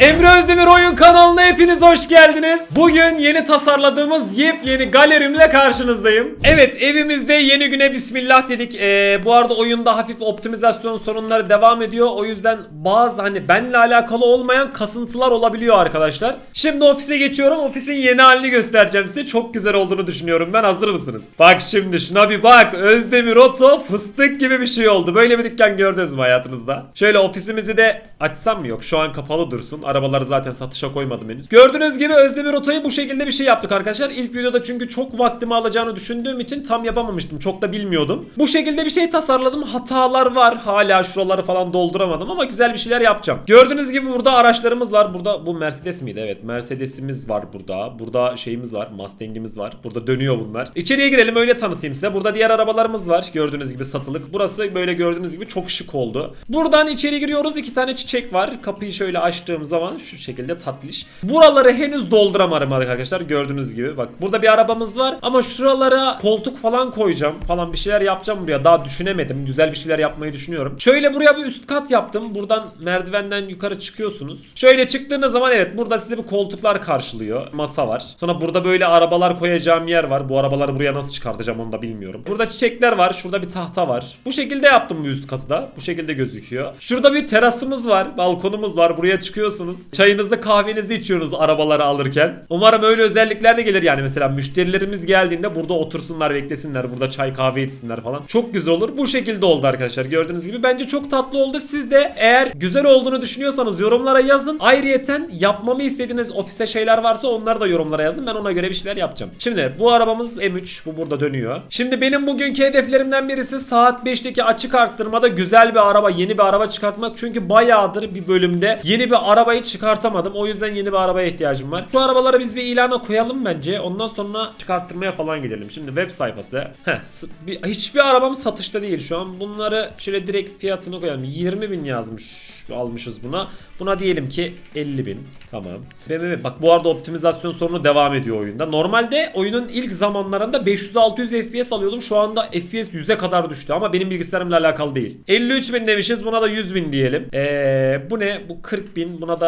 Emre Özdemir Oyun kanalına hepiniz hoş geldiniz. Bugün yeni tasarladığımız yepyeni galerimle karşınızdayım. Evet evimizde yeni güne bismillah dedik. Ee, bu arada oyunda hafif optimizasyon sorunları devam ediyor. O yüzden bazı hani benle alakalı olmayan kasıntılar olabiliyor arkadaşlar. Şimdi ofise geçiyorum. Ofisin yeni halini göstereceğim size. Çok güzel olduğunu düşünüyorum ben. Hazır mısınız? Bak şimdi şuna bir bak. Özdemir Oto fıstık gibi bir şey oldu. Böyle bir dükkan gördünüz mü hayatınızda? Şöyle ofisimizi de açsam mı? Yok şu an kapalı dursun. Arabaları zaten satışa koymadım henüz. Gördüğünüz gibi Özdemir Oto'yu bu şekilde bir şey yaptık arkadaşlar. İlk videoda çünkü çok vaktimi alacağını düşündüğüm için tam yapamamıştım. Çok da bilmiyordum. Bu şekilde bir şey tasarladım. Hatalar var. Hala şuraları falan dolduramadım ama güzel bir şeyler yapacağım. Gördüğünüz gibi burada araçlarımız var. Burada bu Mercedes miydi? Evet Mercedes'imiz var burada. Burada şeyimiz var. Mustang'imiz var. Burada dönüyor bunlar. İçeriye girelim öyle tanıtayım size. Burada diğer arabalarımız var. Gördüğünüz gibi satılık. Burası böyle gördüğünüz gibi çok şık oldu. Buradan içeri giriyoruz. İki tane çiçek var. Kapıyı şöyle açtığım zaman şu şekilde tatlış. Buraları henüz dolduramadım arkadaşlar. Gördüğünüz gibi. Bak burada bir arabamız var. Ama şuralara koltuk falan koyacağım. Falan bir şeyler yapacağım buraya. Daha düşünemedim. Güzel bir şeyler yapmayı düşünüyorum. Şöyle buraya bir üst kat yaptım. Buradan merdivenden yukarı çıkıyorsunuz. Şöyle çıktığınız zaman evet burada size bir koltuklar karşılıyor. Masa var. Sonra burada böyle arabalar koyacağım yer var. Bu arabaları buraya nasıl çıkartacağım onu da bilmiyorum. Burada çiçekler var. Şurada bir tahta var. Bu şekilde yaptım bu üst katı da. Bu şekilde gözüküyor. Şurada bir terasımız var. Balkonumuz var. Buraya çıkıyorsunuz. Çayınızı kahvenizi içiyorsunuz arabaları alırken. Umarım öyle özellikler de gelir yani mesela müşterilerimiz geldiğinde burada otursunlar beklesinler. Burada çay kahve içsinler falan. Çok güzel olur. Bu şekilde oldu arkadaşlar. Gördüğünüz gibi bence çok tatlı oldu. Siz de eğer güzel olduğunu düşünüyorsanız yorumlara yazın. Ayrıyeten yapmamı istediğiniz ofiste şeyler varsa onları da yorumlara yazın. Ben ona göre bir şeyler yapacağım. Şimdi bu arabamız M3. Bu burada dönüyor. Şimdi benim bugünkü hedeflerimden birisi saat 5'teki açık arttırmada güzel bir araba, yeni bir araba çıkartmak. Çünkü bayağıdır bir bölümde yeni bir arabayı çıkartamadım. O yüzden yeni bir arabaya ihtiyacım var. Bu arabaları biz bir ilana koyalım bence. Ondan sonra çıkarttırmaya falan gidelim. Şimdi web sayfası. Heh, bir- hiçbir arabam satışta değil şu an. Bunları şöyle direkt fiyatını koyalım. 20 bin yazmış almışız buna. Buna diyelim ki 50 bin. Tamam. BMW bak bu arada optimizasyon sorunu devam ediyor oyunda. Normalde oyunun ilk zamanlarında 500-600 FPS alıyordum. Şu anda FPS 100'e kadar düştü ama benim bilgisayarımla alakalı değil. 53 bin demişiz. Buna da 100 bin diyelim. Ee, bu ne? Bu 40 bin. Buna da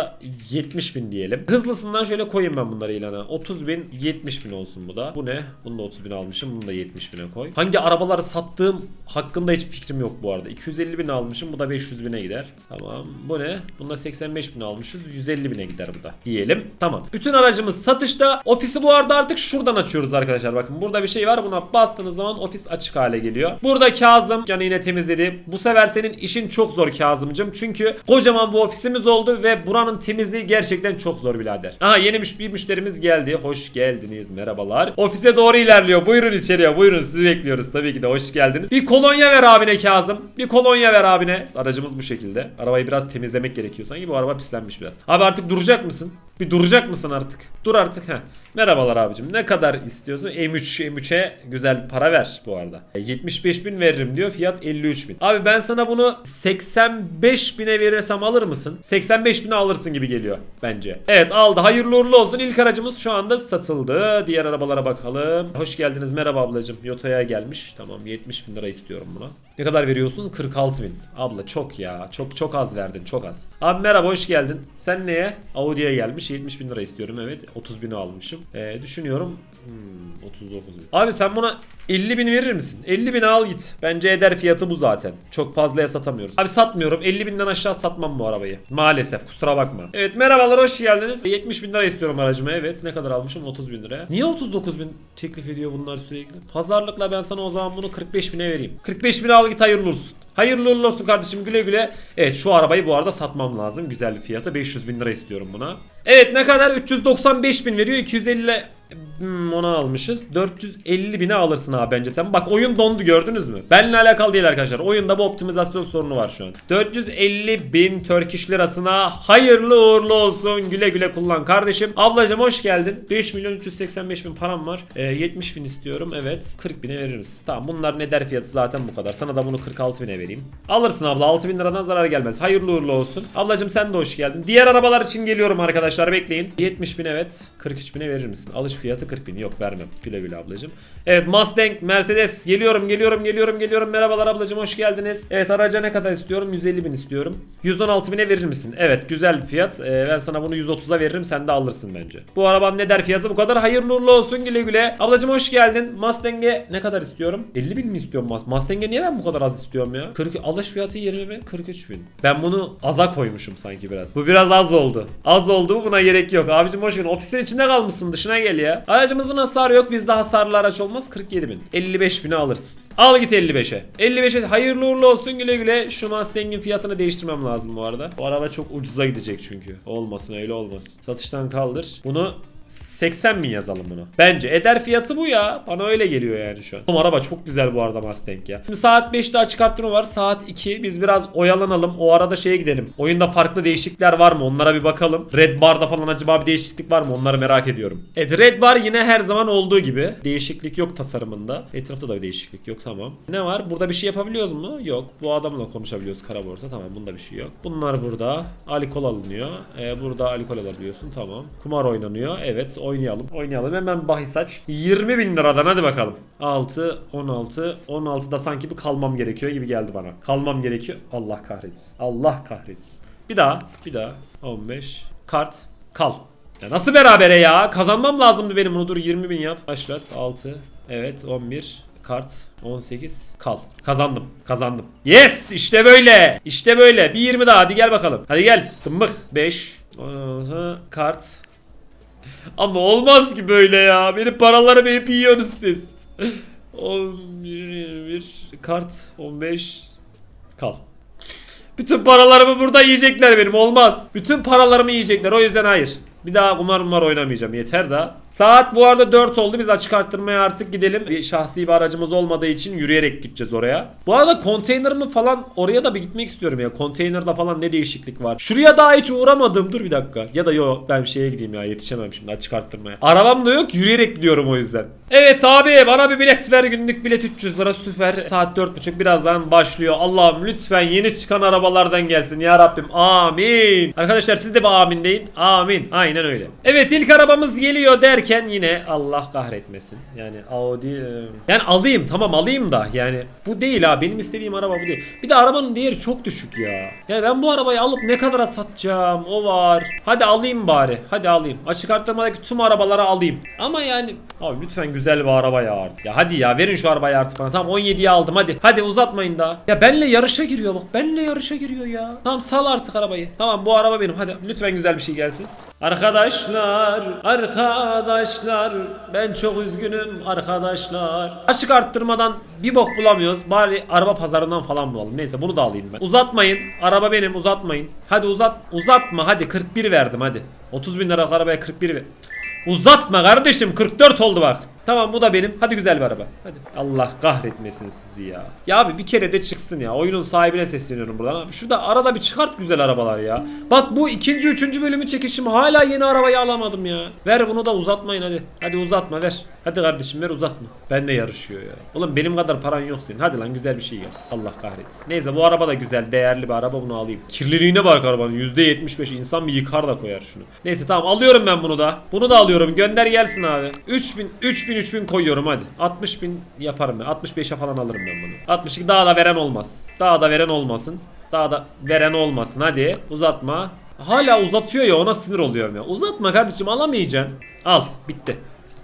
70 bin diyelim. Hızlısından şöyle koyayım ben bunları ilana. 30 bin 70 bin olsun bu da. Bu ne? Bunu da 30 bin almışım. Bunu da 70 bine koy. Hangi arabaları sattığım hakkında hiçbir fikrim yok bu arada. 250 bin almışım. Bu da 500 bine gider. Tamam. Bu ne? Bunda 85 bin almışız. 150 bine gider bu da. Diyelim. Tamam. Bütün aracımız satışta. Ofisi bu arada artık şuradan açıyoruz arkadaşlar. Bakın burada bir şey var. Buna bastığınız zaman ofis açık hale geliyor. Burada Kazım canı yine temizledi. Bu sefer senin işin çok zor Kazımcım. Çünkü kocaman bu ofisimiz oldu ve buranın temizliği gerçekten çok zor birader. Aha yeni bir müşterimiz geldi. Hoş geldiniz. Merhabalar. Ofise doğru ilerliyor. Buyurun içeriye. Buyurun sizi bekliyoruz. Tabii ki de hoş geldiniz. Bir kolonya ver abine Kazım. Bir kolonya ver abine. Aracımız bu şekilde. Arabayı biraz temizlemek gerekiyor. Sanki bu araba pislenmiş biraz. Abi artık duracak mısın? Bir duracak mısın artık? Dur artık. Heh. Merhabalar abicim. Ne kadar istiyorsun? M3 M3'e güzel para ver bu arada. E, 75 bin veririm diyor. Fiyat 53 bin. Abi ben sana bunu 85 bine verirsem alır mısın? 85 bine alırsın gibi geliyor bence. Evet aldı. Hayırlı uğurlu olsun. İlk aracımız şu anda satıldı. Diğer arabalara bakalım. Hoş geldiniz. Merhaba ablacım. Yota'ya gelmiş. Tamam 70 bin lira istiyorum buna. Ne kadar veriyorsun? 46 bin. Abla çok ya. Çok çok az verdin. Çok az. Abi merhaba hoş geldin. Sen neye? Audi'ye gelmiş. 70 bin lira istiyorum. Evet. 30 bini almışım. Ee, düşünüyorum. Hmm, 39 bin. Abi sen buna 50 bin verir misin? 50 bin al git. Bence eder fiyatı bu zaten. Çok fazlaya satamıyoruz. Abi satmıyorum. 50 binden aşağı satmam bu arabayı. Maalesef. Kusura bakma. Evet merhabalar hoş geldiniz. 70 bin lira istiyorum aracıma. Evet. Ne kadar almışım? 30 bin lira. Niye 39 bin teklif ediyor bunlar sürekli? Pazarlıkla ben sana o zaman bunu 45 bine vereyim. 45 bine al git hayırlı olsun. Hayırlı uğurlu olsun kardeşim güle güle. Evet şu arabayı bu arada satmam lazım. Güzel bir fiyata. 500 bin lira istiyorum buna. Evet ne kadar? 395 bin veriyor. 250 Hmm, onu almışız. 450 bine alırsın abi bence sen. Bak oyun dondu gördünüz mü? Benimle alakalı değil arkadaşlar. Oyunda bu optimizasyon sorunu var şu an. 450 bin Turkish lirasına hayırlı uğurlu olsun. Güle güle kullan kardeşim. Ablacım hoş geldin. 5 milyon 385 bin param var. Ee, 70 bin istiyorum. Evet. 40 bine verir misin? Tamam bunların eder fiyatı zaten bu kadar. Sana da bunu 46 bine vereyim. Alırsın abla. 6 bin liradan zarar gelmez. Hayırlı uğurlu olsun. Ablacım sen de hoş geldin. Diğer arabalar için geliyorum arkadaşlar. Bekleyin. 70 bin evet. 43 bine verir misin? Alış fiyatı fiyatı 40 bin. Yok vermem. Güle güle ablacım. Evet Mustang, Mercedes. Geliyorum, geliyorum, geliyorum, geliyorum. Merhabalar ablacım hoş geldiniz. Evet araca ne kadar istiyorum? 150 bin istiyorum. 116 bine verir misin? Evet güzel bir fiyat. Ee, ben sana bunu 130'a veririm. Sen de alırsın bence. Bu arabanın ne der fiyatı bu kadar? Hayırlı uğurlu olsun güle güle. Ablacım hoş geldin. Mustang'e ne kadar istiyorum? 50 bin mi istiyorum Mustang? Mustang'e niye ben bu kadar az istiyorum ya? 40, alış fiyatı 20 bin, 43 bin. Ben bunu aza koymuşum sanki biraz. Bu biraz az oldu. Az oldu buna gerek yok. Abicim hoş geldin. Ofisin içinde kalmışsın dışına gel ya. Aracımızın hasarı yok. Bizde hasarlı araç olmaz. 47 bin. 55 bini alırsın. Al git 55'e. 55'e hayırlı uğurlu olsun güle güle. Şu Mustang'in fiyatını değiştirmem lazım bu arada. Bu araba çok ucuza gidecek çünkü. Olmasın öyle olmasın. Satıştan kaldır. Bunu 80 bin yazalım bunu. Bence eder fiyatı bu ya. Bana öyle geliyor yani şu an. Bu araba çok güzel bu arada Mustang ya. Şimdi saat 5'te açık arttırma var. Saat 2. Biz biraz oyalanalım. O arada şeye gidelim. Oyunda farklı değişiklikler var mı? Onlara bir bakalım. Red Bar'da falan acaba bir değişiklik var mı? Onları merak ediyorum. Evet Red Bar yine her zaman olduğu gibi. Değişiklik yok tasarımında. Etrafta da bir değişiklik yok tamam. Ne var? Burada bir şey yapabiliyoruz mu? Yok. Bu adamla konuşabiliyoruz kara borsa. Tamam bunda bir şey yok. Bunlar burada. Alkol alınıyor. Ee, burada alkol alabiliyorsun. Tamam. Kumar oynanıyor. Evet oynayalım. Oynayalım. Hemen bahis aç. 20 bin liradan hadi bakalım. 6, 16. 16'da sanki bir kalmam gerekiyor gibi geldi bana. Kalmam gerekiyor. Allah kahretsin. Allah kahretsin. Bir daha. Bir daha. 15. Kart. Kal. Ya nasıl berabere ya? Kazanmam lazımdı benim bunu. Dur 20 bin yap. Başlat. 6. Evet 11. Kart 18 kal. Kazandım. Kazandım. Yes! işte böyle. İşte böyle. Bir 20 daha. Hadi gel bakalım. Hadi gel. Tımbık. 5. Kart. Ama olmaz ki böyle ya. Benim paralarımı hep yiyorsunuz siz. 11 21 kart 15 kal. Bütün paralarımı burada yiyecekler benim olmaz. Bütün paralarımı yiyecekler o yüzden hayır. Bir daha kumar kumar oynamayacağım yeter daha. Saat bu arada 4 oldu biz açık arttırmaya artık gidelim. Bir şahsi bir aracımız olmadığı için yürüyerek gideceğiz oraya. Bu arada konteynerımı falan oraya da bir gitmek istiyorum ya. Konteynerda falan ne değişiklik var. Şuraya daha hiç uğramadım dur bir dakika. Ya da yo ben bir şeye gideyim ya yetişemem şimdi açık arttırmaya. Arabam da yok yürüyerek gidiyorum o yüzden. Evet abi bana bir bilet ver günlük bilet 300 lira süper. Saat 4.30 birazdan başlıyor. Allah'ım lütfen yeni çıkan arabalardan gelsin ya Rabbim. Amin. Arkadaşlar siz de bir amin deyin. Amin. Aynen öyle. Evet ilk arabamız geliyor derken yine Allah kahretmesin. Yani Audi e, yani alayım tamam alayım da yani bu değil ha benim istediğim araba bu değil. Bir de arabanın değeri çok düşük ya. Ya ben bu arabayı alıp ne kadara satacağım o var. Hadi alayım bari. Hadi alayım. Açık arttırmadaki tüm arabaları alayım. Ama yani abi lütfen güzel bir araba ya artık. Ya hadi ya verin şu arabayı artık bana. Tamam 17'ye aldım hadi. Hadi uzatmayın daha. Ya benle yarışa giriyor bak. Benle yarışa giriyor ya. Tamam sal artık arabayı. Tamam bu araba benim. Hadi lütfen güzel bir şey gelsin. Arkadaşlar, arkadaşlar ben çok üzgünüm arkadaşlar. Açık arttırmadan bir bok bulamıyoruz. Bari araba pazarından falan bulalım. Neyse bunu da alayım ben. Uzatmayın. Araba benim uzatmayın. Hadi uzat. Uzatma hadi 41 verdim hadi. 30 bin liralık arabaya 41 ver. Uzatma kardeşim 44 oldu bak. Tamam bu da benim. Hadi güzel bir araba. Hadi. Allah kahretmesin sizi ya. Ya abi bir kere de çıksın ya. Oyunun sahibine sesleniyorum buradan. Abi şurada arada bir çıkart güzel arabalar ya. Bak bu ikinci üçüncü bölümü çekişim hala yeni arabayı alamadım ya. Ver bunu da uzatmayın hadi. Hadi uzatma ver. Hadi kardeşim ver uzatma. Ben de yarışıyor ya. Oğlum benim kadar paran yok senin. Hadi lan güzel bir şey yap. Allah kahretsin. Neyse bu araba da güzel. Değerli bir araba bunu alayım. Kirliliğine bak arabanın. %75 insan bir yıkar da koyar şunu. Neyse tamam alıyorum ben bunu da. Bunu da alıyorum. Gönder gelsin abi. 3000 3000 3000 koyuyorum hadi. 60 bin yaparım ben. 65'e falan alırım ben bunu. 62 daha da veren olmaz. Daha da veren olmasın. Daha da veren olmasın. Hadi uzatma. Hala uzatıyor ya ona sinir oluyorum ya. Uzatma kardeşim alamayacaksın. Al bitti.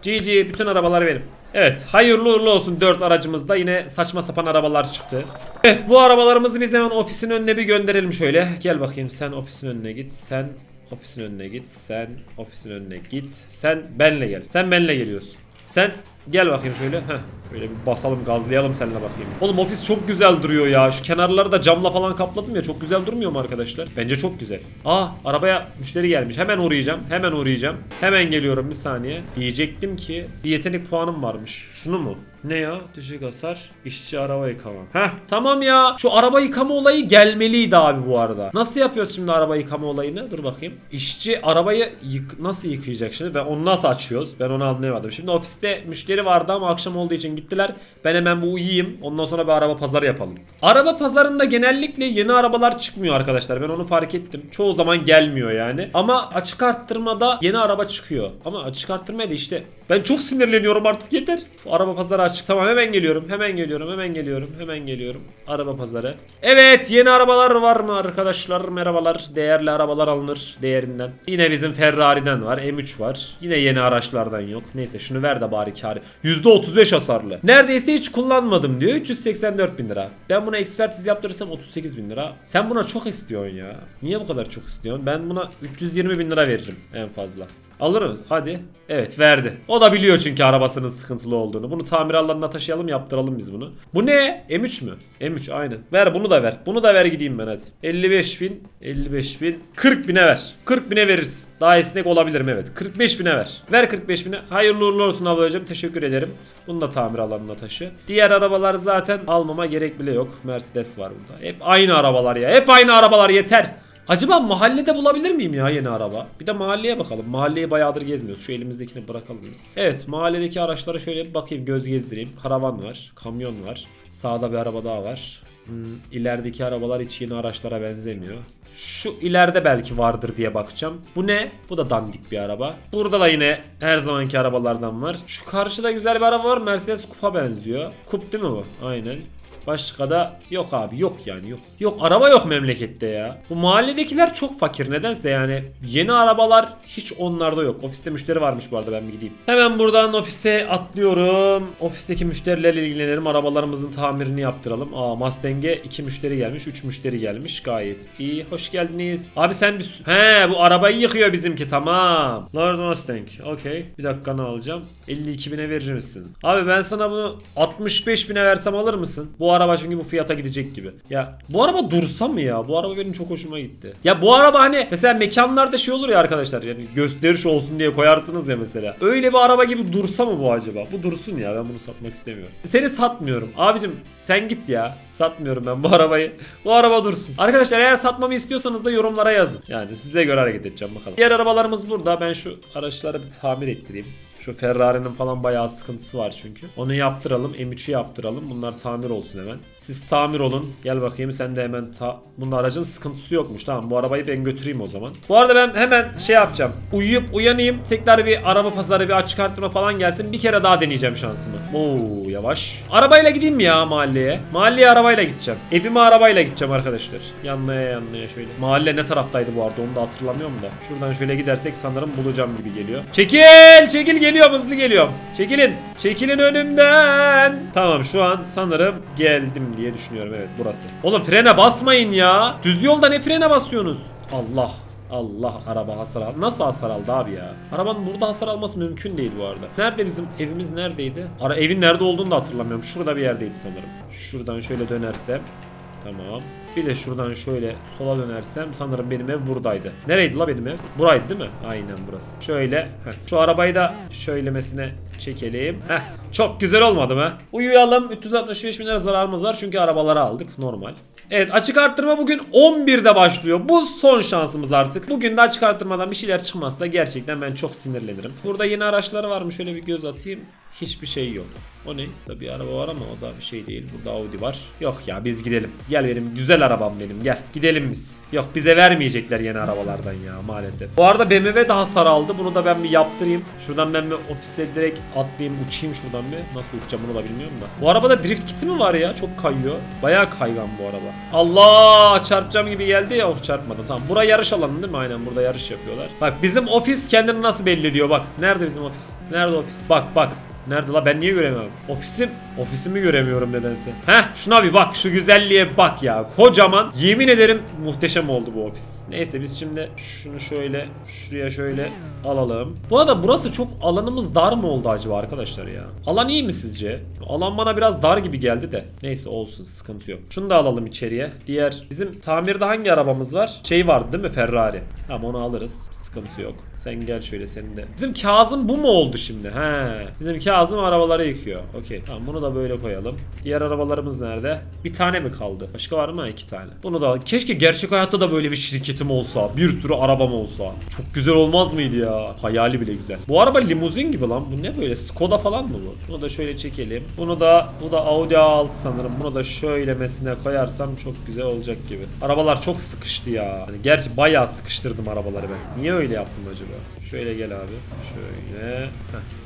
GG bütün arabalar benim. Evet hayırlı uğurlu olsun 4 aracımızda yine saçma sapan arabalar çıktı. Evet bu arabalarımızı biz hemen ofisin önüne bir gönderelim şöyle. Gel bakayım sen ofisin önüne git. Sen ofisin önüne git. Sen ofisin önüne git. Sen benle gel. Sen benle geliyorsun. Sen gel bakayım şöyle. Heh. Şöyle bir basalım gazlayalım seninle bakayım. Oğlum ofis çok güzel duruyor ya. Şu kenarları da camla falan kapladım ya. Çok güzel durmuyor mu arkadaşlar? Bence çok güzel. Aa arabaya müşteri gelmiş. Hemen uğrayacağım. Hemen uğrayacağım. Hemen geliyorum bir saniye. Diyecektim ki bir yetenek puanım varmış. Şunu mu? Ne ya? Düşük hasar. işçi araba yıkama. Heh tamam ya. Şu araba yıkama olayı gelmeliydi abi bu arada. Nasıl yapıyoruz şimdi araba yıkama olayını? Dur bakayım. İşçi arabayı yık nasıl yıkayacak şimdi? Ben onu nasıl açıyoruz? Ben onu anlayamadım. Şimdi ofiste müşteri vardı ama akşam olduğu için gittiler. Ben hemen bu uyuyayım. Ondan sonra bir araba pazarı yapalım. Araba pazarında genellikle yeni arabalar çıkmıyor arkadaşlar. Ben onu fark ettim. Çoğu zaman gelmiyor yani. Ama açık arttırmada yeni araba çıkıyor. Ama açık arttırmaya da işte Ben çok sinirleniyorum artık yeter. Araba pazarı açık. Tamam hemen geliyorum. Hemen geliyorum. Hemen geliyorum. Hemen geliyorum. Araba pazarı. Evet yeni arabalar var mı arkadaşlar? Merhabalar. Değerli arabalar alınır değerinden. Yine bizim Ferrari'den var. M3 var. Yine yeni araçlardan yok. Neyse şunu ver de bari kârı. %35 hasarlı. Neredeyse hiç kullanmadım diyor. 384 bin lira. Ben buna ekspertiz yaptırırsam 38 bin lira. Sen buna çok istiyorsun ya. Niye bu kadar çok istiyorsun? Ben buna 320 bin lira veririm en fazla. Alır mı? Hadi. Evet verdi. O da biliyor çünkü arabasının sıkıntılı olduğunu. Bunu tamir alanına taşıyalım yaptıralım biz bunu. Bu ne? M3 mü? M3 aynen. Ver bunu da ver. Bunu da ver gideyim ben hadi. 55 bin. 55 bin. 40 bine ver. 40 bine verirsin. Daha esnek olabilirim evet. 45 bine ver. Ver 45 bine. Hayırlı uğurlu olsun ablacığım. Teşekkür ederim. Bunu da tamir alanına taşı. Diğer arabalar zaten almama gerek bile yok. Mercedes var burada. Hep aynı arabalar ya. Hep aynı arabalar yeter. Acaba mahallede bulabilir miyim ya yeni araba? Bir de mahalleye bakalım. Mahalleyi bayağıdır gezmiyoruz. Şu elimizdekini bırakalım biz. Evet mahalledeki araçlara şöyle bir bakayım göz gezdireyim. Karavan var. Kamyon var. Sağda bir araba daha var. Hmm, ilerideki arabalar hiç yeni araçlara benzemiyor. Şu ileride belki vardır diye bakacağım. Bu ne? Bu da dandik bir araba. Burada da yine her zamanki arabalardan var. Şu karşıda güzel bir araba var. Mercedes Coupe'a benziyor. Coupe değil mi bu? Aynen. Başka da yok abi yok yani yok. Yok araba yok memlekette ya. Bu mahalledekiler çok fakir nedense yani. Yeni arabalar hiç onlarda yok. Ofiste müşteri varmış bu arada ben bir gideyim. Hemen buradan ofise atlıyorum. Ofisteki müşterilerle ilgilenelim. Arabalarımızın tamirini yaptıralım. Aa Mustang'e 2 müşteri gelmiş. 3 müşteri gelmiş. Gayet iyi. Hoş geldiniz. Abi sen bir... He bu arabayı yıkıyor bizimki tamam. Lord Mustang. Okey. Bir dakikanı alacağım. 52 bine verir misin? Abi ben sana bunu 65 bine versem alır mısın? Bu araba çünkü bu fiyata gidecek gibi. Ya bu araba dursa mı ya? Bu araba benim çok hoşuma gitti. Ya bu araba hani mesela mekanlarda şey olur ya arkadaşlar yani gösteriş olsun diye koyarsınız ya mesela. Öyle bir araba gibi dursa mı bu acaba? Bu dursun ya ben bunu satmak istemiyorum. Seni satmıyorum. Abicim sen git ya. Satmıyorum ben bu arabayı. Bu araba dursun. Arkadaşlar eğer satmamı istiyorsanız da yorumlara yazın. Yani size göre hareket edeceğim bakalım. Diğer arabalarımız burada. Ben şu araçları bir tamir ettireyim. Şu Ferrari'nin falan bayağı sıkıntısı var çünkü. Onu yaptıralım. M3'ü yaptıralım. Bunlar tamir olsun hemen. Siz tamir olun. Gel bakayım sen de hemen ta... Bunun aracın sıkıntısı yokmuş. Tamam bu arabayı ben götüreyim o zaman. Bu arada ben hemen şey yapacağım. Uyuyup uyanayım. Tekrar bir araba pazarı bir açık arttırma falan gelsin. Bir kere daha deneyeceğim şansımı. Oo yavaş. Arabayla gideyim mi ya mahalleye? Mahalleye arabayla gideceğim. Evime arabayla gideceğim arkadaşlar. Yanlaya yanlaya şöyle. Mahalle ne taraftaydı bu arada onu da hatırlamıyorum da. Şuradan şöyle gidersek sanırım bulacağım gibi geliyor. Çekil! Çekil geliyorum hızlı geliyorum. Çekilin. Çekilin önümden. Tamam şu an sanırım geldim diye düşünüyorum. Evet burası. Oğlum frene basmayın ya. Düz yolda ne frene basıyorsunuz? Allah. Allah araba hasar aldı. Nasıl hasar aldı abi ya? Arabanın burada hasar alması mümkün değil bu arada. Nerede bizim evimiz neredeydi? Ara evin nerede olduğunu da hatırlamıyorum. Şurada bir yerdeydi sanırım. Şuradan şöyle dönersem. Tamam. Bir de şuradan şöyle sola dönersem sanırım benim ev buradaydı. Nereydi la benim ev? Buraydı değil mi? Aynen burası. Şöyle. Heh. Şu arabayı da şöylemesine çekelim. Heh. Çok güzel olmadı mı? Uyuyalım. 365 bin lira zararımız var çünkü arabaları aldık. Normal. Evet açık arttırma bugün 11'de başlıyor. Bu son şansımız artık. Bugün de açık arttırmadan bir şeyler çıkmazsa gerçekten ben çok sinirlenirim. Burada yeni araçlar var mı? Şöyle bir göz atayım. Hiçbir şey yok. O ne? Burada bir araba var ama o da bir şey değil. Burada Audi var. Yok ya biz gidelim. Gel benim güzel arabam benim gel. Gidelim biz. Yok bize vermeyecekler yeni arabalardan ya maalesef. Bu arada BMW de hasar aldı. Bunu da ben bir yaptırayım. Şuradan ben bir ofise direkt atlayayım uçayım şuradan bir. Nasıl uçacağım bunu da bilmiyorum da. Bu arabada drift kiti mi var ya? Çok kayıyor. Bayağı kaygan bu araba. Allah çarpacağım gibi geldi ya. Oh çarpmadım. Tamam. Bura yarış alanı değil mi? Aynen burada yarış yapıyorlar. Bak bizim ofis kendini nasıl belli ediyor bak. Nerede bizim ofis? Nerede ofis? Bak bak. Nerede la ben niye göremiyorum? Ofisim, ofisimi göremiyorum nedense. Heh şuna bir bak şu güzelliğe bak ya. Kocaman yemin ederim muhteşem oldu bu ofis. Neyse biz şimdi şunu şöyle şuraya şöyle alalım. Bu arada burası çok alanımız dar mı oldu acaba arkadaşlar ya? Alan iyi mi sizce? Alan bana biraz dar gibi geldi de. Neyse olsun sıkıntı yok. Şunu da alalım içeriye. Diğer bizim tamirde hangi arabamız var? Şey vardı değil mi Ferrari? Tamam onu alırız. Sıkıntı yok. Sen gel şöyle senin de. Bizim Kazım bu mu oldu şimdi? He. Bizim Kazım arabaları yıkıyor. Okey. Tamam bunu da böyle koyalım. Diğer arabalarımız nerede? Bir tane mi kaldı? Başka var mı? İki tane. Bunu da keşke gerçek hayatta da böyle bir şirketim olsa. Bir sürü arabam olsa. Çok güzel olmaz mıydı ya? Hayali bile güzel. Bu araba limuzin gibi lan. Bu ne böyle? Skoda falan mı bu? Bunu da şöyle çekelim. Bunu da bu da Audi A6 sanırım. Bunu da şöyle mesine koyarsam çok güzel olacak gibi. Arabalar çok sıkıştı ya. Hani gerçi bayağı sıkıştırdım arabaları ben. Niye öyle yaptım acaba? Şöyle gel abi. Şöyle. Heh,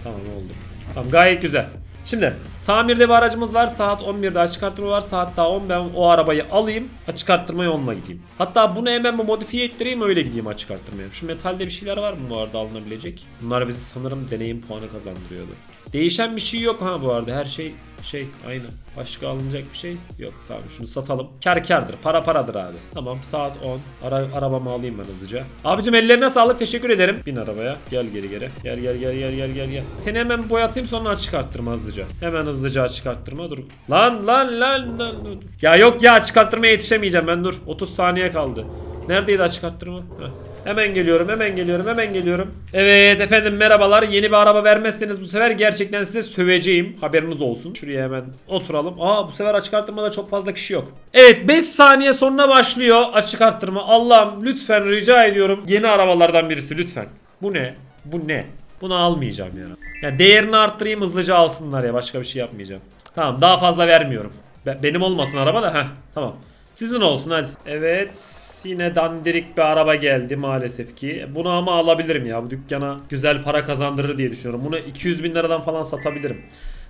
tamam oldu. Tamam gayet güzel. Şimdi tamirde bir aracımız var. Saat 11'de açık arttırma var. Saat daha 10 ben o arabayı alayım. Açık arttırma yoluna gideyim. Hatta bunu hemen bir modifiye ettireyim öyle gideyim açık arttırmaya. Şu metalde bir şeyler var mı bu arada alınabilecek? Bunlar bizi sanırım deneyim puanı kazandırıyordu. Değişen bir şey yok ha bu arada. Her şey şey aynı. Başka alınacak bir şey yok. Tamam şunu satalım. Kar kardır. Para paradır abi. Tamam saat 10. Ara, arabamı alayım ben hızlıca. Abicim ellerine sağlık. Teşekkür ederim. Bin arabaya. Gel geri geri. Gel gel gel gel gel gel gel. Seni hemen boyatayım sonra açık arttırma hızlıca. Hemen hızlıca açık arttırma. Dur. Lan lan lan lan. dur. Ya yok ya açık yetişemeyeceğim ben dur. 30 saniye kaldı. Neredeydi açık arttırma? Heh. Hemen geliyorum, hemen geliyorum, hemen geliyorum. Evet efendim merhabalar. Yeni bir araba vermezseniz bu sefer gerçekten size söveceğim. Haberiniz olsun. Şuraya hemen oturalım. Aa bu sefer açık arttırmada çok fazla kişi yok. Evet 5 saniye sonra başlıyor açık arttırma. Allah'ım lütfen rica ediyorum. Yeni arabalardan birisi lütfen. Bu ne? Bu ne? Bunu almayacağım ya. Ya değerini arttırayım hızlıca alsınlar ya. Başka bir şey yapmayacağım. Tamam daha fazla vermiyorum. Be- benim olmasın araba da. Heh tamam. Sizin olsun hadi. Evet yine dandirik bir araba geldi maalesef ki. Bunu ama alabilirim ya. Bu dükkana güzel para kazandırır diye düşünüyorum. Bunu 200 bin liradan falan satabilirim.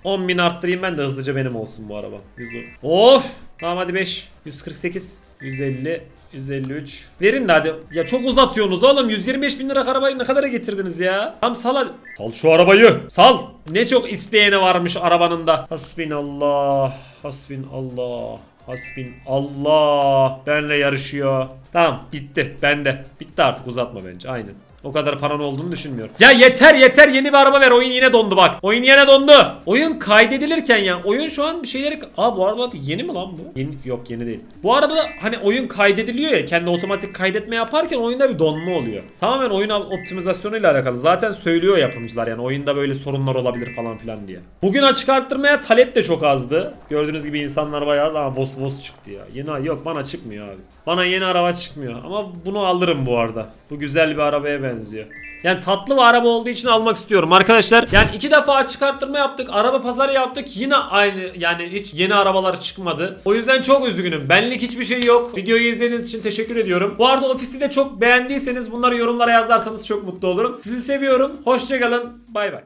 10 bin arttırayım ben de hızlıca benim olsun bu araba. 110. Of! Tamam hadi 5. 148. 150. 153. Verin de hadi. Ya çok uzatıyorsunuz oğlum. 125 bin lira arabayı ne kadara getirdiniz ya? Tam sal. Sal şu arabayı. Sal. Ne çok isteyeni varmış arabanın da. Hasbinallah. Hasbinallah. Hasbin Allah benle yarışıyor. Tamam bitti bende. Bitti artık uzatma bence aynen. O kadar paran olduğunu düşünmüyorum. Ya yeter yeter yeni bir araba ver. Oyun yine dondu bak. Oyun yine dondu. Oyun kaydedilirken ya. Oyun şu an bir şeyleri... Aa bu araba yeni mi lan bu? Yeni... Yok yeni değil. Bu arabada hani oyun kaydediliyor ya. Kendi otomatik kaydetme yaparken oyunda bir donma oluyor. Tamamen oyun optimizasyonuyla alakalı. Zaten söylüyor yapımcılar yani. Oyunda böyle sorunlar olabilir falan filan diye. Bugün açık arttırmaya talep de çok azdı. Gördüğünüz gibi insanlar bayağı daha boss boss çıktı ya. Yeni yok bana çıkmıyor abi. Bana yeni araba çıkmıyor. Ama bunu alırım bu arada. Bu güzel bir arabaya benziyor. Yani tatlı bir araba olduğu için almak istiyorum arkadaşlar. Yani iki defa açık arttırma yaptık. Araba pazarı yaptık. Yine aynı yani hiç yeni arabalar çıkmadı. O yüzden çok üzgünüm. Benlik hiçbir şey yok. Videoyu izlediğiniz için teşekkür ediyorum. Bu arada ofisi de çok beğendiyseniz bunları yorumlara yazarsanız çok mutlu olurum. Sizi seviyorum. Hoşçakalın. Bay bay.